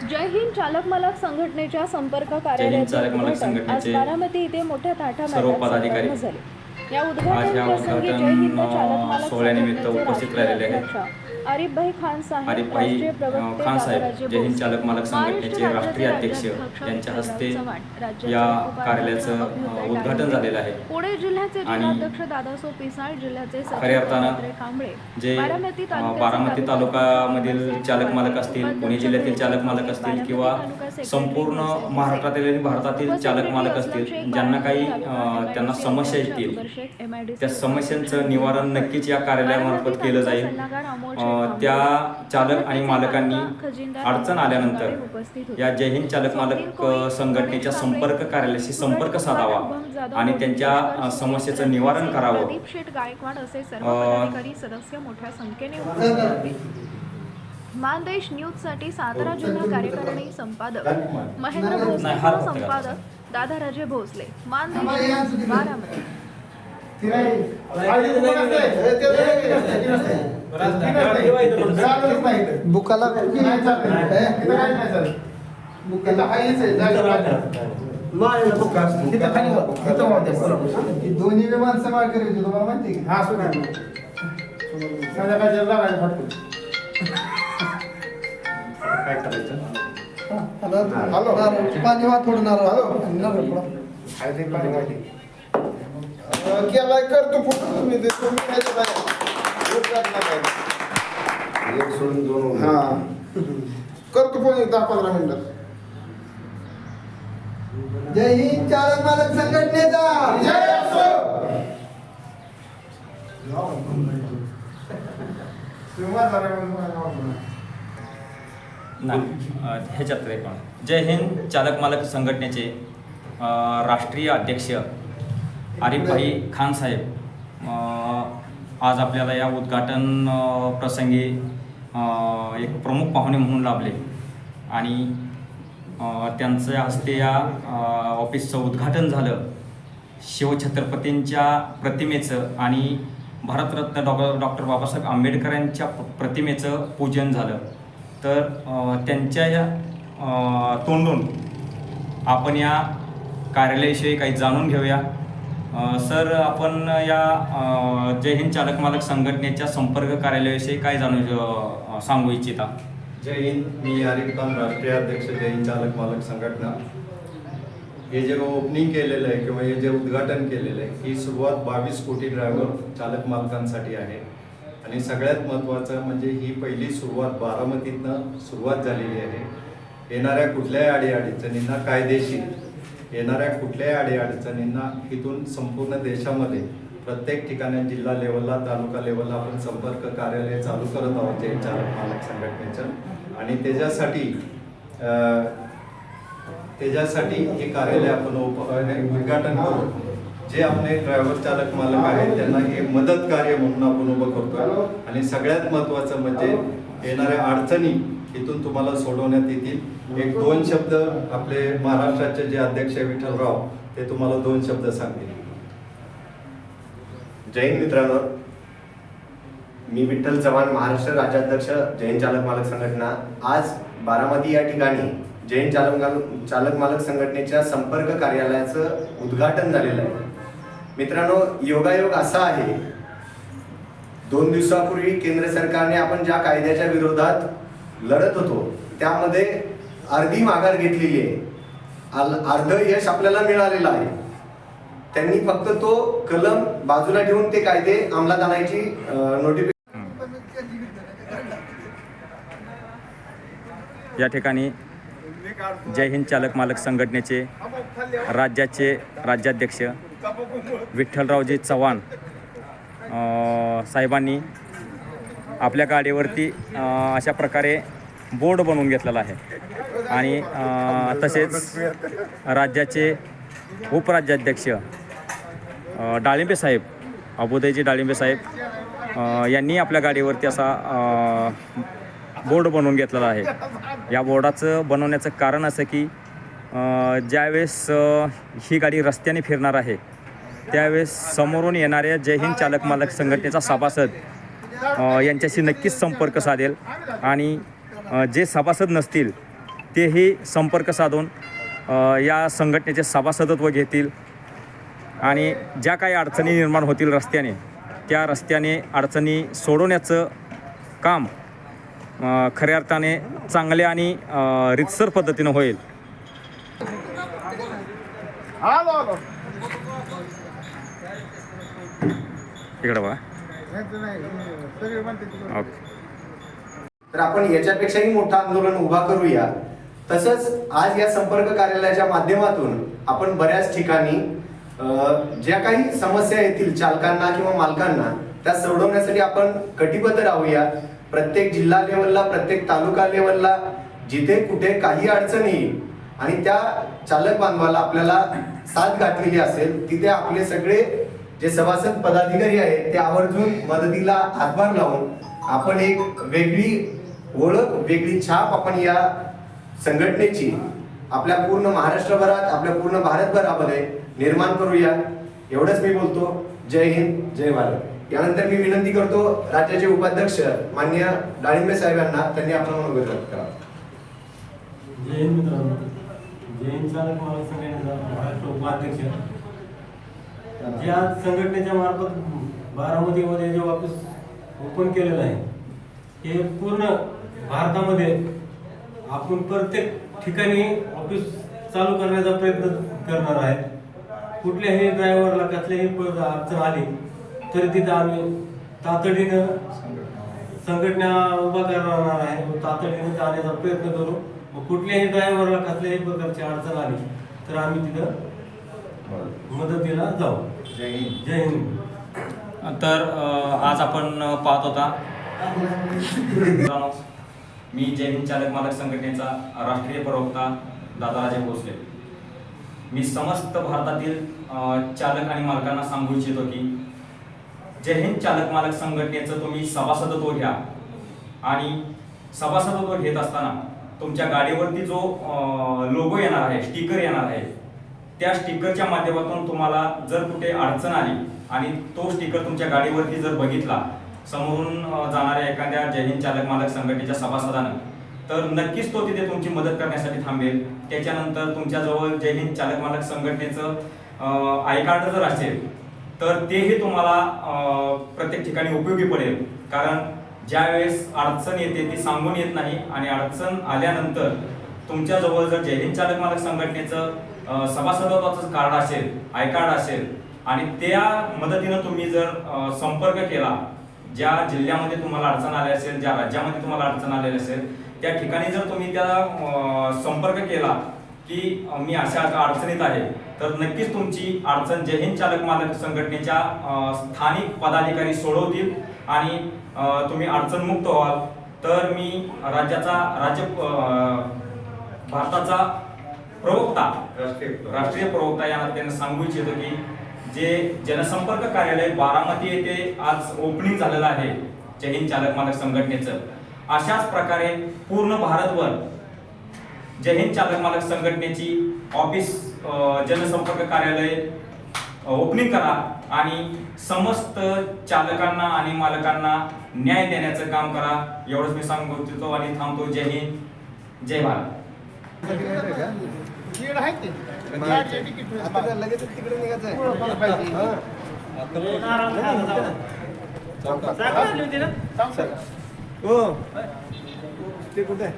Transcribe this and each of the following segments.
जय हिंद चालक मालक संघटनेच्या संपर्क कार्यालयाचे आज बारामती इथे मोठ्या थाटामाटात सर्व पदाधिकारी. झाले. आज या उद्घाटन, सोहळ्यानिमित्त उपस्थित राहिलेले आहेत. आरिफभाई खान साहेब आरिफभाई राष्ट्रीय अ, प्रवक्ते खान साहेब जय हिंद चालक मालक संघटनेचे राष्ट्रीय अध्यक्ष यांच्या हस्ते या कार्यालयाचं उद्घाटन झालेलं आहे. पुणे जिल्ह्याचे आणि जिल्हाध्यक्ष दादासो पिसाळ जिल्ह्याचे सचिव खऱ्या अर्थानं जे बारामती तालुक्यामधील चालक मालक असतील पुणे जिल्ह्यातील चालक मालक असतील किंवा संपूर्ण महाराष्ट्रातील आणि भारतातील चालक मालक असतील ज्यांना काही त्यांना समस्या येतील त्या समस्यांचं निवारण नक्कीच या कार्यालयामार्फत केलं जाईल. त्या चालक आणि मालकांनी अडचण आल्यानंतर या जय हिंद चालक मालक संघटनेच्या संपर्क कार्यालयाशी संपर्क साधावा आणि त्यांच्या समस्येचं निवारण करावं. प्रदीप शेठ गायकवाड असे सर्व अ, पदाधिकारी सदस्य मोठ्या संख्येने मानदेश न्यूजसाठी सातारा जिल्हा कार्यकारिणी संपादक महेंद्र भोसले नाही, हा व फक्त संपादक दादाराजे भोसले मानदेश न्यूज, बारामती बुकाला दोन्ही बी माणसं माळ करायची तुम्हाला माहिती आहे का? हॅलो नारळ. पाणी वा थोडं नारळ आणि नारळ फोडा. केलाय करतो फोटो तुम्ही ते तुम्ही. एक जात नाही. एक सोडून दोन हा करतो फोन एक दहा पंधरा मिनिटात जय हिंद चालक मालक संघटनेचा जय असो. नाही अ, ह्याच्यात रे पण जय हिंद चालक मालक संघटनेचे अ, राष्ट्रीय अध्यक्ष आरिफभाई खान साहेब आज आपल्याला या उद्घाटन प्रसंगी एक प्रमुख पाहुणे म्हणून लाभले. आणि त्यांच्या हस्ते या ऑफिसचं उद्घाटन झालं. शिवछत्रपतींच्या प्रतिमेचं आणि भारतरत्न डॉक्टर डॉक्टर बाबासाहेब आंबेडकरांच्या प्रतिमेचं पूजन झालं. तर त्यांच्या या तोंडून आपण या कार्यालयाविषयी काही जाणून घेऊया. सर आपण या जय हिंद चालक मालक संघटनेच्या संपर्क कार्यालयाविषयी काय जाणू सांगू इच्छिता? जय हिंद मी आरिफ खान राष्ट्रीय अध्यक्ष जय हिंद चालक मालक संघटना. हे जे ओपनिंग केलेलं आहे किंवा हे जे उद्घाटन केलेलं आहे ही सुरुवात बावीस कोटी ड्रायव्हर चालक मालकांसाठी आहे. आणि सगळ्यात महत्त्वाचं म्हणजे ही पहिली सुरुवात बारामतीतनं सुरुवात झालेली आहे. येणाऱ्या कुठल्याही अडीअडचणींना कायदेशीर येणाऱ्या कुठल्याही अडीअडचणींना इथून संपूर्ण देशामध्ये प्रत्येक ठिकाणी जिल्हा लेवलला तालुका लेवलला आपण संपर्क कार्यालय चालू करत आहोत जे चार मालक संघटनेचं. आणि त्याच्यासाठी त्याच्यासाठी हे कार्यालय आपण उप- उद्घाटन करू जे आपले ड्रायव्हर चालक मालक आहेत त्यांना हे मदत कार्य म्हणून आपण उभं करतोय. आणि सगळ्यात महत्त्वाचं म्हणजे येणाऱ्या अडचणी इथून तुम्हाला सोडवण्यात येतील. एक दोन शब्द आपले महाराष्ट्राचे जे अध्यक्ष विठ्ठलराव ते तुम्हाला दोन शब्द सांगतील. जैन मित्रांनो मी विठ्ठल चव्हाण महाराष्ट्र राज्याध्यक्ष जैन चालक मालक संघटना. आज बारामती या ठिकाणी जैन चालक चालक मालक संघटनेच्या संपर्क कार्यालयाचं उद्घाटन झालेलं आहे. मित्रांनो योगायोग असा आहे दोन दिवसापूर्वी केंद्र सरकारने आपण ज्या कायद्याच्या विरोधात लढत होतो. त्यामध्ये अर्धी माघार घेतलेली आहे. अर्ध यश आपल्याला मिळालेलं आहे. त्यांनी फक्त तो कलम बाजूला ठेवून ते कायदे अंमलात आणायची नोटिफिकेशन या ठिकाणी जय हिंद चालक मालक संघटनेचे राज्याचे राज्याध्यक्ष विठ्ठलरावजी चव्हाण साहेबांनी आपल्या गाडीवरती अशा प्रकारे बोर्ड बनवून घेतलेला आहे. आणि तसेच राज्याचे उपराज्याध्यक्ष डाळिंबे साहेब अबोदयजी डाळिंबे साहेब यांनी आपल्या गाडीवरती असा बोर्ड बनवून घेतलेला आहे. या बोर्डाचं बनवण्याचं कारण असं की ज्यावेळेस ही गाडी रस्त्याने फिरणार आहे त्यावेळेस समोरून येणाऱ्या जय हिंद चालक मालक संघटनेचा सभासद यांच्याशी नक्कीच संपर्क साधेल. आणि जे सभासद नसतील तेही संपर्क साधून या संघटनेचे सभासदत्व घेतील. आणि ज्या काही अडचणी निर्माण होतील रस्त्याने त्या रस्त्याने अडचणी सोडवण्याचं काम खऱ्या अर्थाने चांगल्या आणि रितसर पद्धतीनं होईल. इकडं बघा. ओके. तर आपण याच्यापेक्षाही मोठं आंदोलन उभा करूया. तसंच आज या संपर्क कार्यालयाच्या माध्यमातून आपण बऱ्याच ठिकाणी ज्या काही समस्या येतील चालकांना किंवा मालकांना त्या सोडवण्यासाठी आपण कटिबद्ध राहूया. प्रत्येक जिल्हा लेवलला प्रत्येक तालुका लेवलला जिथे कुठे काही अडचण येईल आणि त्या चालक बांधवाला आपल्याला साथ गाठलेली असेल तिथे आपले सगळे जे सभासद पदाधिकारी आहेत ते आवर्जून मदतीला हातभार लावून आपण एक वेगळी ओळख वेगळी छाप आपण या संघटनेची आपल्या पूर्ण महाराष्ट्रभरात आपल्या पूर्ण भारतभरामध्ये निर्माण करूया. एवढंच मी बोलतो. जय हिंद जय भारत. यानंतर मी विनंती करतो राज्याचे उपाध्यक्ष मान्य डाळिंबे साहेबांना त्यांनी आपण मनोगत व्यक्त करा. जय हिंद मित्रांनो. जय हिंद महाराष्ट्र उपाध्यक्ष. जे आज संघटनेच्या मार्फत बारामतीमध्ये जे ऑफिस ओपन केलेलं आहे हे पूर्ण भारतामध्ये आपण प्रत्येक ठिकाणी ऑफिस चालू करण्याचा प्रयत्न करणार आहे कुठल्याही ड्रायव्हरला कसल्याही अडचण आली तरी तिथं आम्ही तातडीनं संघटना उभा करणार आहे. व तातडीने जाण्याचा प्रयत्न करू. व कुठल्याही ड्रायव्हरला कसल्याही प्रकारची अडचण आली तर आम्ही तिथं मदतीला जाऊ. जय हिंद. जय हिंद. तर आज आपण पाहत होता. मी जय हिंद चालक मालक संघटनेचा राष्ट्रीय प्रवक्ता दादाराजे भोसले. मी समस्त भारतातील चालक आणि मालकांना सांगू इच्छितो की जय हिंद चालक मालक संघटनेचं तुम्ही सभासदत्व घ्या. आणि सभासदत्व घेत असताना तुमच्या गाडीवरती जो लोगो येणार आहे स्टिकर येणार आहे त्या स्टिकरच्या माध्यमातून तुम्हाला जर कुठे अडचण आली आणि तो स्टिकर तुमच्या गाडीवरती जर बघितला समोरून जाणाऱ्या एखाद्या जय चालक मालक संघटनेच्या सभासदानं तर नक्कीच तो तिथे तुमची मदत करण्यासाठी थांबेल. त्याच्यानंतर तुमच्याजवळ जय चालक मालक संघटनेचं आय कार्ड जर असेल तर तेही तुम्हाला प्रत्येक ठिकाणी उपयोगी पडेल. कारण ज्यावेळेस अडचण येते ती सांगून येत नाही आणि अडचण आल्यानंतर तुमच्याजवळ जर जय हिंद चालक मालक संघटनेचं सभासदत्वाचं कार्ड असेल आय कार्ड असेल आणि त्या मदतीनं तुम्ही जर संपर्क केला ज्या जिल्ह्यामध्ये तुम्हाला अडचण आली असेल ज्या राज्यामध्ये तुम्हाला अडचण आलेली असेल त्या ठिकाणी जर तुम्ही त्या संपर्क केला की मी अशा अशा अडचणीत आहे तर नक्कीच तुमची अडचण जय हिंद चालक मालक संघटनेच्या स्थानिक पदाधिकारी सोडवतील आणि तुम्ही अडचणमुक्त व्हाल. तर मी राज्याचा राज्य भारताचा प्रवक्ता राष्ट्रीय राष्ट्रीय प्रवक्ता या नात्याने सांगू इच्छितो की जे जनसंपर्क कार्यालय बारामती येथे आज ओपनिंग झालेलं आहे जय हिंद चालक मालक संघटनेचं. अशाच प्रकारे पूर्ण भारतभर जय हिंद चालक मालक संघटनेची ऑफिस जनसंपर्क कार्यालय ओपनिंग करा आणि समस्त चालकांना आणि मालकांना न्याय देण्याचं काम करा. एवढंच मी सांगू इच्छितो आणि थांबतो. जय हिंद जय भारत. लगेच तिकडे निघायचं. हो ते कुठे.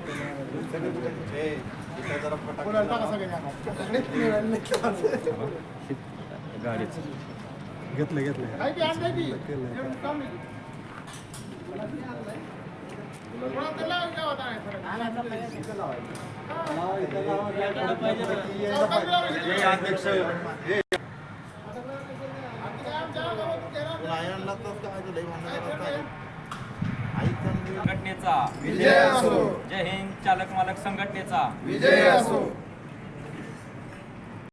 गाडीचं घेतलं घेतलं संघटनेचा विजय असो. जय हिंद चालक मालक संघटनेचा. विजय असो.